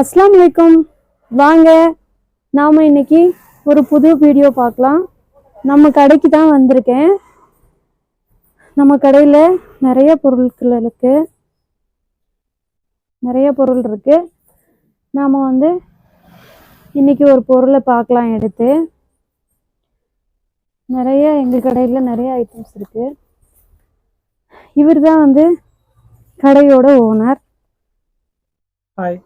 அஸ்லாம் வலைக்கம் வாங்க நாம் இன்னைக்கு ஒரு புது வீடியோ பார்க்கலாம். நம்ம கடைக்கு தான் வந்திருக்கேன். நம்ம கடையில் நிறைய பொருட்கள் இருக்குது நிறைய பொருள் இருக்குது நாம் வந்து இன்னைக்கு ஒரு பொருளை பார்க்கலாம் எடுத்து. நிறைய எங்கள் கடையில் நிறைய ஐட்டம்ஸ் இருக்குது இவர் தான் வந்து கடையோட ஓனர் ஹாய்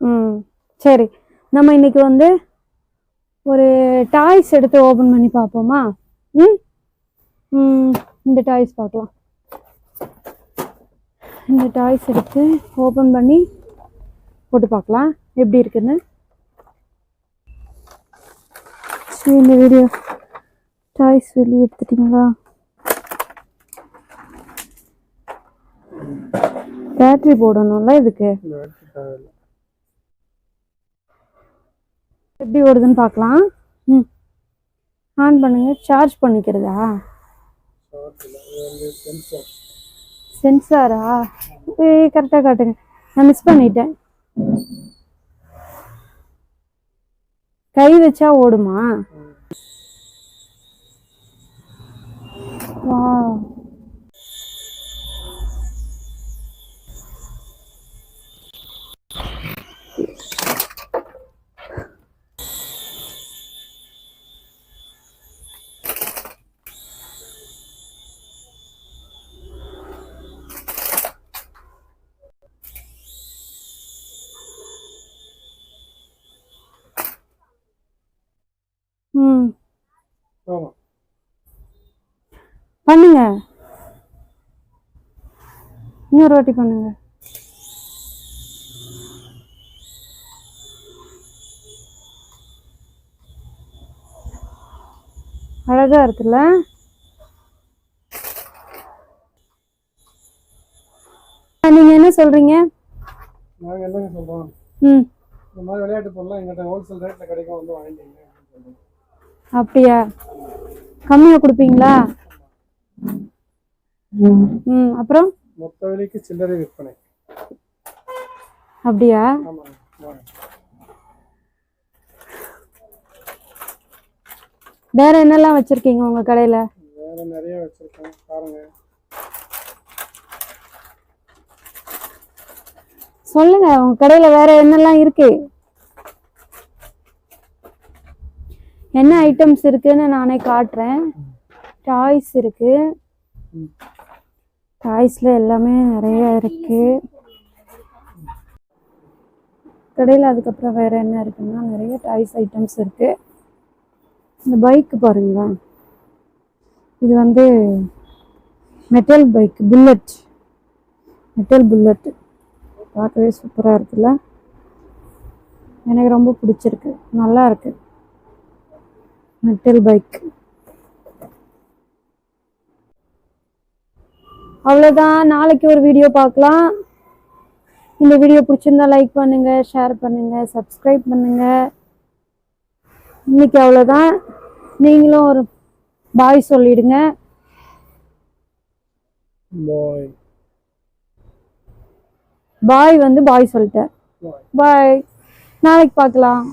ம் சரி. நம்ம இன்னைக்கு வந்து ஒரு டாய்ஸ் எடுத்து ஓப்பன் பண்ணி பார்ப்போமா? ம்? ம் இந்த டாய்ஸ் பார்க்கலாம். இந்த டாய்ஸ் எடுத்து ஓப்பன் பண்ணி போட்டு பார்க்கலாம். எப்படி இருக்குன்னு? சரி இந்த வீடியோ டாய்ஸ் வெளியே எடுத்துட்டிங்களா? பேட்டரி போடணும்ல இதுக்கு? எப்படி ஓடுதுன்னு பார்க்கலாம். ம். ஆன் பண்ணுங்க. சார்ஜ் பண்ணிக்கிறதா? சென்சாரா கரெக்டாக காட்டுங்க. நான் மிஸ் பண்ணிட்டேன். கை வச்சா ஓடுமா? வா ம் ஆமாம் பண்ணுங்க. இன்னொரு வாட்டி பண்ணுங்க. அழகா இருக்குல்ல? நீங்க என்ன சொல்றீங்க? நாங்கள் என்னங்க சொல்கிறோம் ம். இந்த மாதிரி விளையாட்டு பொருள்லாம் எங்கிட்ட ஹோல்சேல் ரேட்டில் கிடைக்கும் வந்து வாங்கிட்டீங்க சொல்றோம். அப்படியா? கம்மியா கொடுப்பீங்களா? ம் அப்புறம்? மொத்த விலைக்கு சில்லறை விற்பனை. அப்படியா? வேற என்னெல்லாம் வச்சிருக்கீங்க உங்க கடையில? வேறு நிறைய வச்சுருக்கேன் பாருங்க. சொல்லுங்க உங்க கடையில வேற என்னெல்லாம் இருக்கு? என்ன ஐட்டம்ஸ் இருக்குன்னு நானே காட்டுறேன். டாய்ஸ் இருக்கு. டாய்ஸ்ல எல்லாமே நிறைய இருக்கு. கடையில அதுக்கப்புறம் வேற என்ன இருக்குன்னா நிறைய டாய்ஸ் ஐட்டம்ஸ் இருக்கு. இந்த பைக் பாருங்களேன் இது வந்து metal bike bullet. Metal bullet. பார்க்கவே சூப்பராக இருக்குல்ல. எனக்கு ரொம்ப பிடிச்சிருக்கு. நல்லா இருக்கு. Metal bike. அவ்வளோதான் நாளைக்கு ஒரு வீடியோ பார்க்கலாம். இந்த வீடியோ பிடிச்சிருந்தா லைக் பண்ணுங்க ஷேர் பண்ணுங்க சப்ஸ்கிரைப் பண்ணுங்க. இன்னைக்கு அவ்வளோதான் நீங்களும் ஒரு பாய் சொல்லிடுங்க. பாய் பாய் வந்து பாய் சொல்லிட்டேன். பாய் நாளைக்கு பார்க்கலாம்.